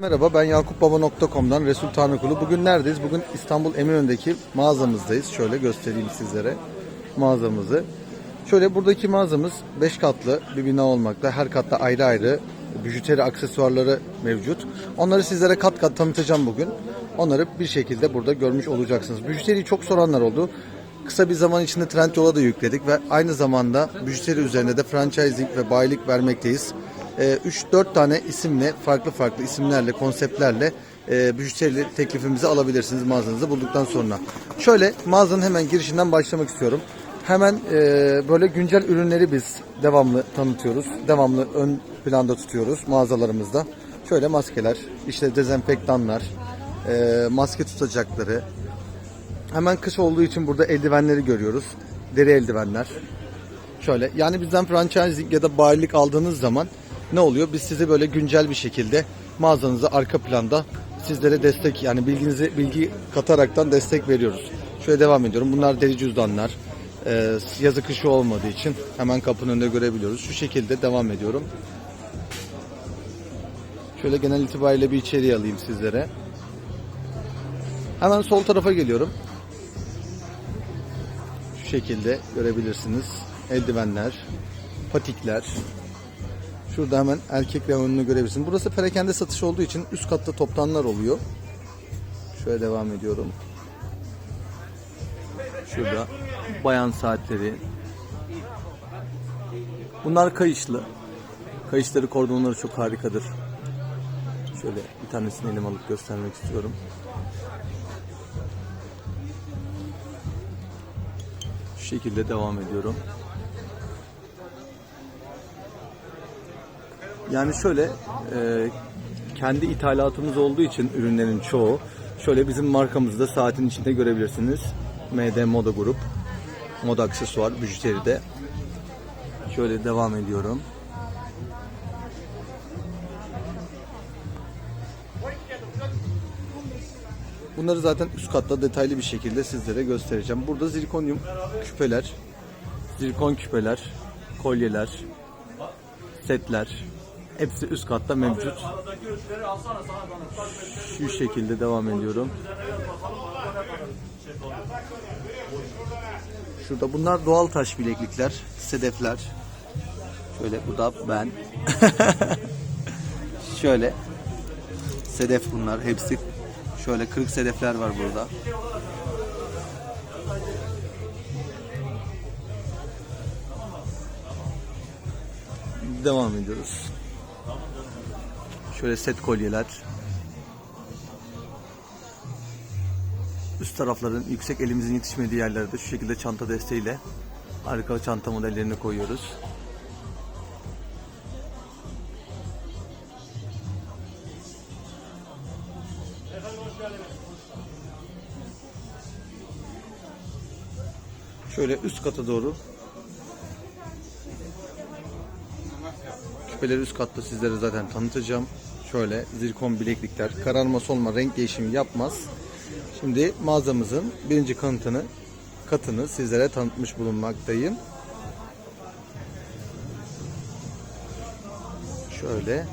Merhaba ben yakupbaba.com'dan Resul Tanrıkulu. Bugün neredeyiz? Bugün İstanbul Eminönü'ndeki mağazamızdayız. Şöyle göstereyim sizlere mağazamızı. Şöyle buradaki mağazamız 5 katlı bir bina olmakta. Her katta ayrı ayrı bijuteri aksesuarları mevcut. Onları sizlere kat kat tanıtacağım bugün. Onları bir şekilde burada görmüş olacaksınız. Bijuteriyi çok soranlar oldu. Kısa bir zaman içinde Trendyol'a da yükledik ve aynı zamanda bijuteri üzerinde de franchising ve bayilik vermekteyiz. 3-4 tane isimle, farklı farklı isimlerle, konseptlerle e, bijuteri teklifimizi alabilirsiniz mağazanızda bulduktan sonra. Şöyle mağazanın hemen girişinden başlamak istiyorum. Hemen e, böyle güncel ürünleri biz devamlı tanıtıyoruz. Devamlı ön planda tutuyoruz mağazalarımızda. Şöyle maskeler, işte dezenfektanlar, e, maske tutacakları, Hemen kış olduğu için burada eldivenleri görüyoruz. Deri eldivenler. Şöyle yani bizden franchising ya da bayilik aldığınız zaman ne oluyor? Biz size böyle güncel bir şekilde mağazanızı arka planda sizlere destek yani bilginizi bilgi kataraktan destek veriyoruz. Şöyle devam ediyorum. Bunlar deri cüzdanlar. Ee, yazı kışı olmadığı için hemen kapının önünde görebiliyoruz. Şu şekilde devam ediyorum. Şöyle genel itibariyle bir içeriği alayım sizlere. Hemen sol tarafa geliyorum. Şu şekilde görebilirsiniz. Eldivenler, patikler. Şurada hemen erkek reyonunu görebilirsiniz. Burası perakende satış olduğu için üst katta toptanlar oluyor. Şöyle devam ediyorum. Şurada bayan saatleri. Bunlar kayışlı. Kayışları kordonları çok harikadır. Şöyle bir tanesini elim alıp göstermek istiyorum. Şu şekilde devam ediyorum. Yani şöyle e, kendi ithalatımız olduğu için ürünlerin çoğu şöyle bizim markamızda saatin içinde görebilirsiniz. MD Moda Grup Moda aksesuar bijuteride. Şöyle devam ediyorum. Bunları zaten üst katta detaylı bir şekilde sizlere göstereceğim. Burada zirkonyum küpeler, zirkon küpeler, kolyeler, setler hepsi üst katta mevcut. Şu şekilde devam ediyorum. Şurada bunlar doğal taş bileklikler, sedefler. Şöyle bu da ben. Şöyle sedef bunlar hepsi Şöyle kırık sedefler var burada. Devam ediyoruz. Şöyle set kolyeler. Üst tarafların yüksek elimizin yetişmediği yerlerde şu şekilde çanta desteğiyle arka çanta modellerini koyuyoruz. Şöyle üst kata doğru küpeleri üst katta sizlere zaten tanıtacağım. Şöyle zirkon bileklikler kararma solma renk değişimi yapmaz. Şimdi mağazamızın birinci kanıtını katını sizlere tanıtmış bulunmaktayım. Şöyle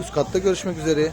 üst katta görüşmek üzere.